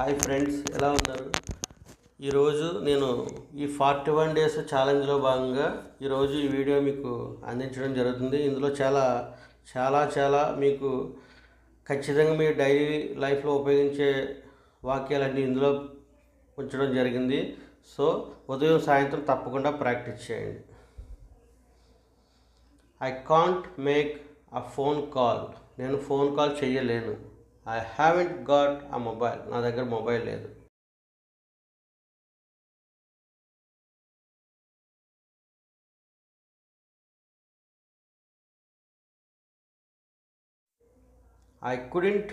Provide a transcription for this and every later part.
Hi friends ఎలా ఉన్నారు? ఈరోజు నేను ఈ ఫార్టీ వన్ డేస్ ఛాలెంజ్లో భాగంగా ఈరోజు ఈ వీడియో మీకు అందించడం జరుగుతుంది. ఇందులో చాలా చాలా చాలా మీకు ఖచ్చితంగా మీ డైలీ లైఫ్లో ఉపయోగించే వాక్యాలన్నీ ఇందులో ఉంచడం జరిగింది. సో ఉదయం సాయంత్రం తప్పకుండా ప్రాక్టీస్ చేయండి. I can't make a phone call నేను ఫోన్ కాల్ చేయలేను I haven't got a mobile నా దగ్గర మొబైల్ లేదు. I couldn't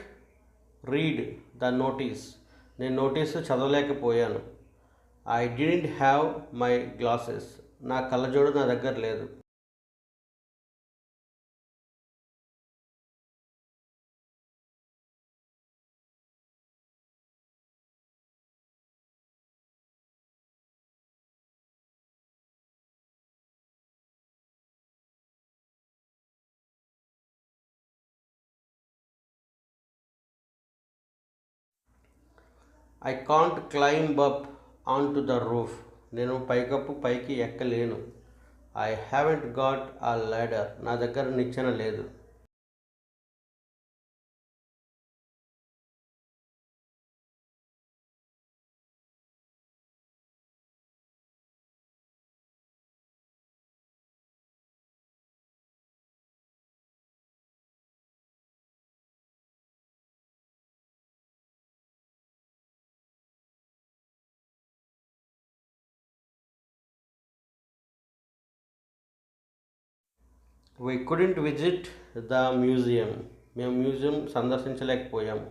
read the notice నేను notice చదవలేకపోయాను. I didn't have my glasses నా కళ్ళజోడు నా దగ్గర లేదు. I can't climb up on to the roof నేను పైకప్పు పైకి ఎక్కలేను. I haven't got a ladder నా దగ్గర నిచ్చెన లేదు. We couldn't visit the museum మేము museum సందర్శించలేకపోయాము.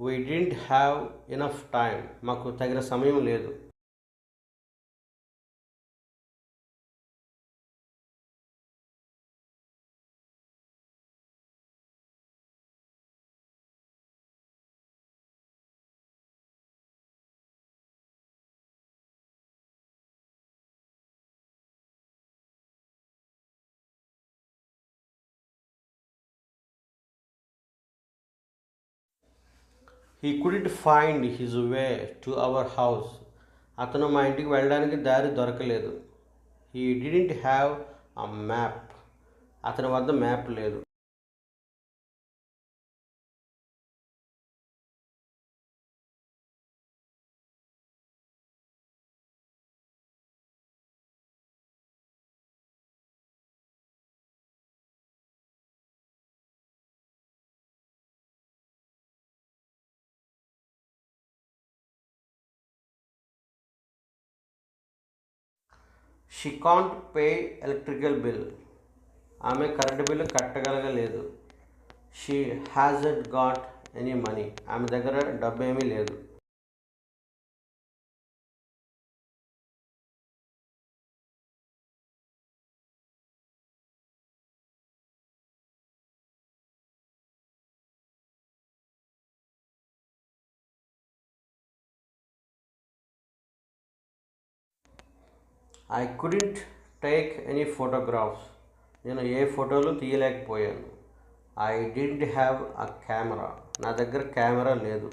We didn't have enough time మాకు తగిన సమయం లేదు. He couldn't find his way to our house అతను మా ఇంటికి వెళ్ళడానికి దారి దొరకలేదు. He didn't have a map అతని వద్ద మ్యాప్ లేదు. She can't pay electrical bill ఆమె current bill కట్టగలగలేదు. She hasn't got any money ఆమె దగ్గర డబ్బు ఏమీ లేదు. I couldn't take any photographs నేను ఏ ఫోటోలు తీయలేకపోయాను. I didn't have a camera నా దగ్గర కెమెరా లేదు.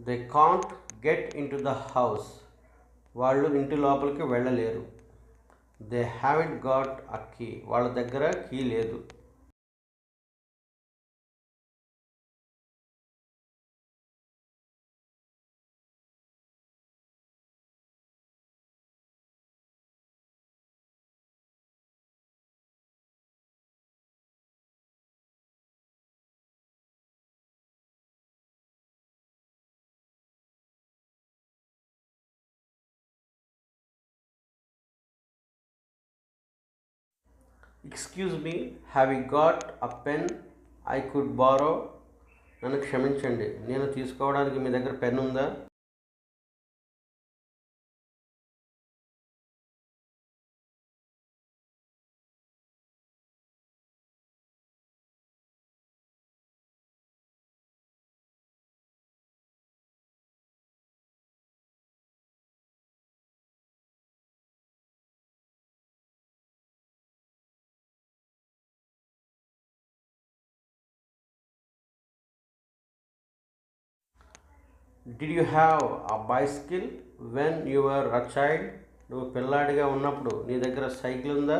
They can't get into the house వాళ్ళు ఇంటి లోపలికి వెళ్ళలేరు. They haven't got a key వాళ్ళ దగ్గర కీ లేదు. Excuse me have you got a pen I could borrow నన్ను క్షమించండి. నేను తీసుకోవడానికి మీ దగ్గర పెన్ ఉందా? Did you have a bicycle when your a child నువ్వు పిల్లాడిగా ఉన్నప్పుడు నీ దగ్గర సైకిల్ ఉందా?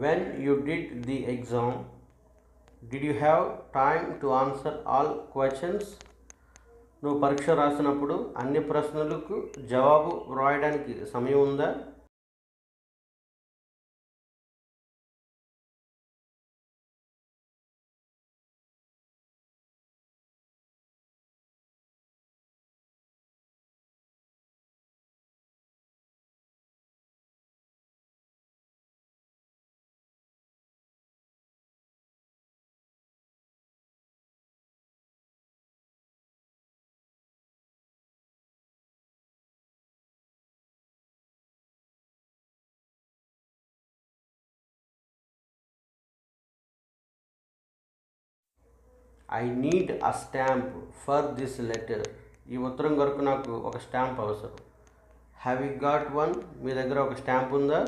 When you did the exam did you have time to answer all questions నువ్వు పరీక్ష రాసినప్పుడు అన్ని ప్రశ్నలకు జవాబు వ్రాయడానికి సమయం ఉందా? I need a stamp for this letter ఈ ఉత్తరం కొరకు నాకు ఒక స్టాంప్ అవసరం. హ్యావ్ యూ గాట్ వన్ మీ దగ్గర ఒక స్టాంప్ ఉందా?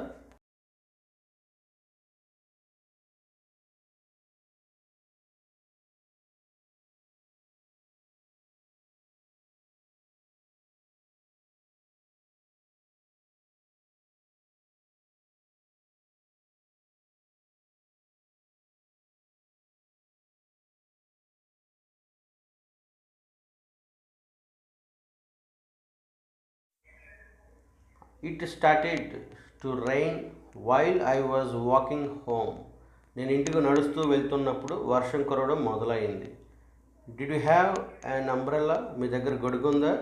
It started to rain while I was walking home నేను ఇంటికి నడుస్తూ వెళ్తున్నప్పుడు వర్షం కురవడం మొదలైంది. Did you have an umbrella మీ దగ్గర గొడుగుందా?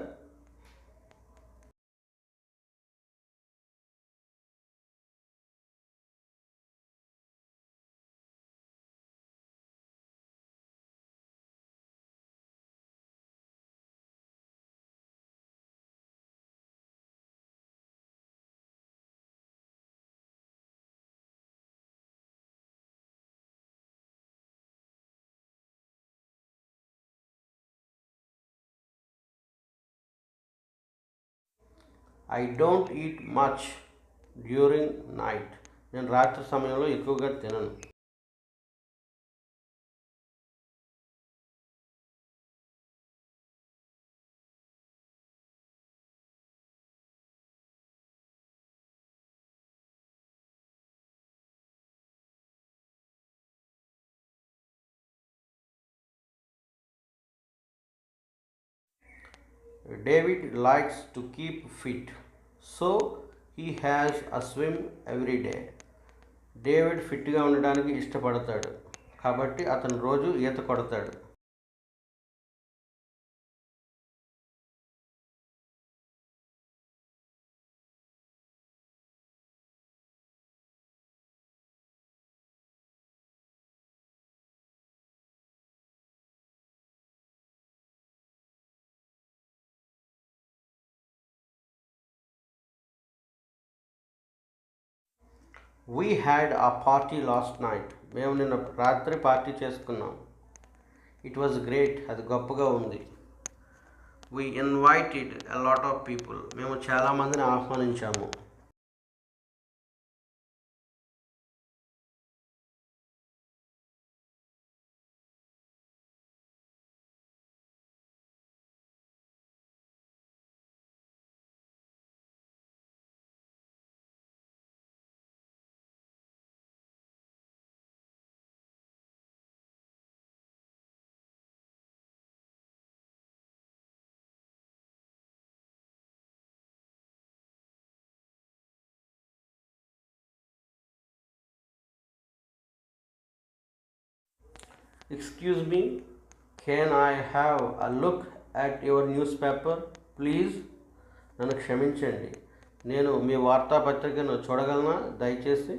I don't eat much during night నేను రాత్రి సమయంలో ఎక్కువగా తినను. David likes to keep fit so he has a swim every day David ఫిట్గా ఉండడానికి ఇష్టపడతాడు. కాబట్టి అతను రోజు ఈత కొడతాడు. We had a party last night మేము నిన్న రాత్రి పార్టీ చేసుకున్నాం. ఇట్ వాజ్ గ్రేట్ అది గొప్పగా ఉంది. We invited a lot of people మేము చాలామందిని ఆహ్వానించాము. Excuse me can I have a look at your newspaper please నన్ను క్షమించండి. నేను మీ వార్తాపత్రికను చూడగలనా? దయచేసి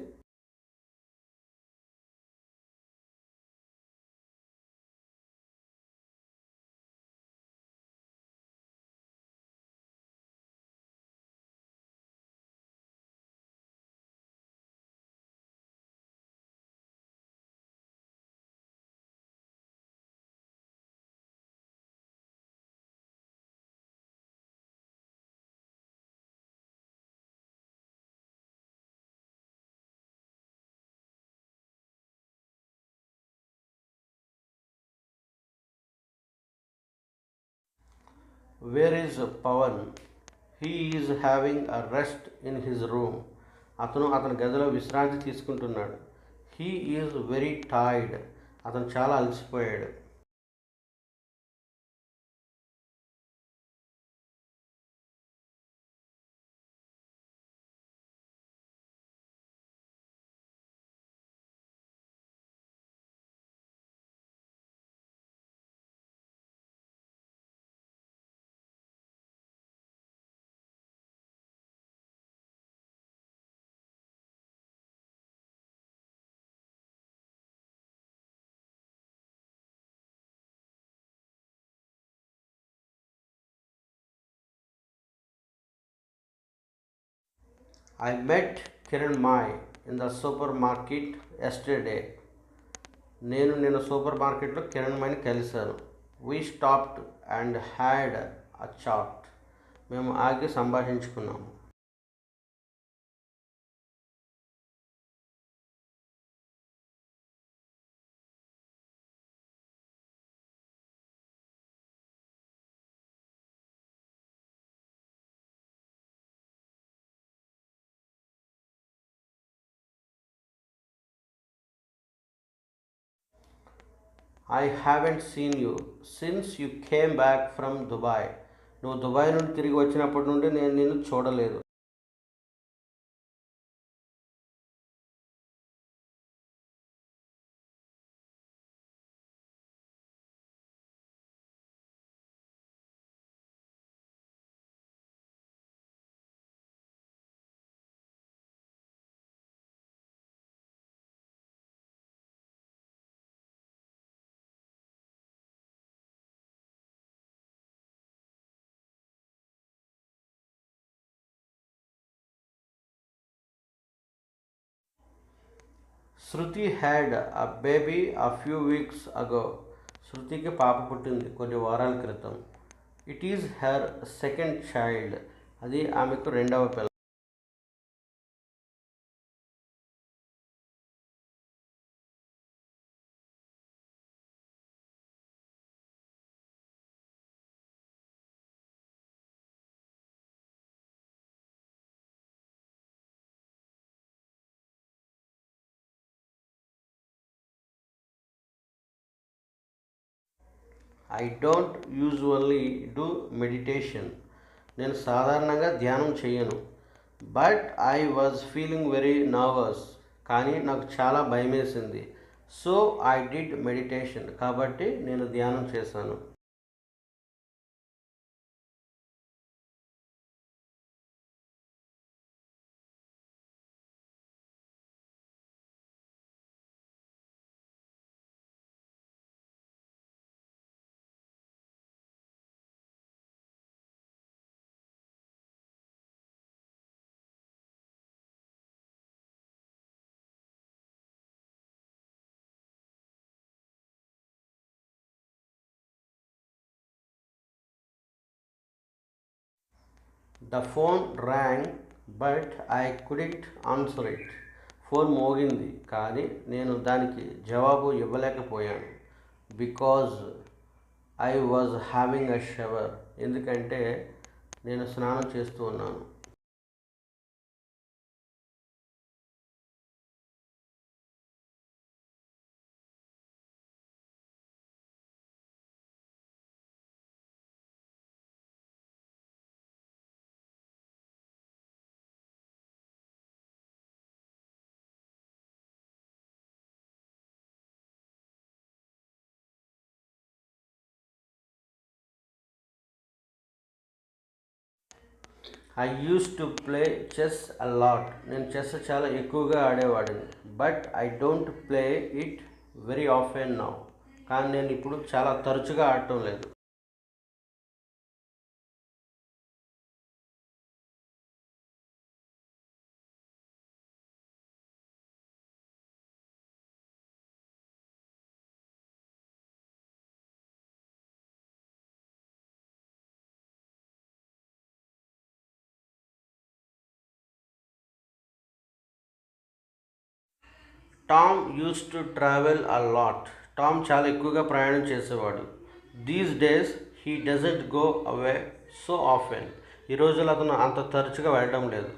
where is Pavan he is having a rest in his room అతను అతని గదిలో విశ్రాంతి తీసుకుంటున్నాడు. హీ ఈజ్ వెరీ టైర్డ్ అతను చాలా అలసిపోయాడు. I met Kiran Mai in the supermarket yesterday నేను నిన్న సూపర్ మార్కెట్లో కిరణ్ మాయ్ని కలిశాను. We stopped and had a chat మేము ఆగి సంభాషించుకున్నాము. I haven't seen you since you came back from Dubai నువ్వు దుబాయ్ నుండి తిరిగి వచ్చినప్పటి నుండి నేను నిన్ను చూడలేదు. Shruti had a baby a few weeks ago శృతికి పాప పుట్టింది కొన్ని వారాల క్రితం. It is her second child అది ఆమెకు రెండవ పిల్ల. I don't usually do meditation నేను సాధారణంగా ధ్యానం చేయను but I was feeling very nervous కానీ నాకు చాలా భయమేసింది. సో ఐ డిడ్ మెడిటేషన్ కాబట్టి నేను ధ్యానం చేశాను. The phone rang but I couldn't answer it phone మోగింది కానీ నేను దానికి జవాబు ఇవ్వలేకపోయాను. Because I was having a shower ఎందుకంటే నేను స్నానం చేస్తూ ఉన్నాను. I use to play chess a lot నేను చెస్ చాలా ఎక్కువగా ఆడేవాడిని. But I don't play it very often now కానీ నేను ఇప్పుడు చాలా తరచుగా ఆడటం లేదు. Tom use to travel a lot Tom చాలా ఎక్కువగా ప్రయాణం చేసేవాడు. These days he doesn't go away so often ఈ రోజులు అతను అంత తరచుగా వెళ్ళడం లేదు.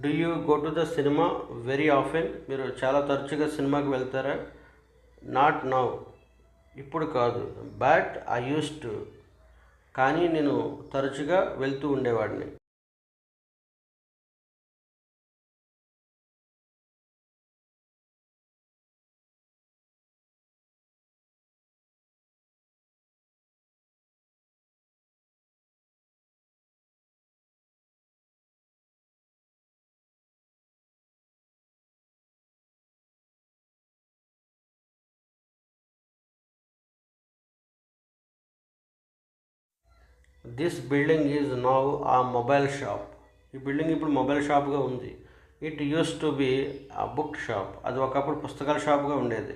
Do you go to the cinema very often మీరు చాలా తరచుగా సినిమాకి వెళ్తారా? నాట్ నౌ ఇప్పుడు కాదు. బట్ ఐ యూస్ టు కానీ నేను తరచుగా వెళ్తూ ఉండేవాడిని. This building is now a mobile shop ఈ బిల్డింగ్ ఇప్పుడు మొబైల్ షాప్గా ఉంది. It use to be a book shop అది ఒకప్పుడు పుస్తకాల షాప్గా ఉండేది.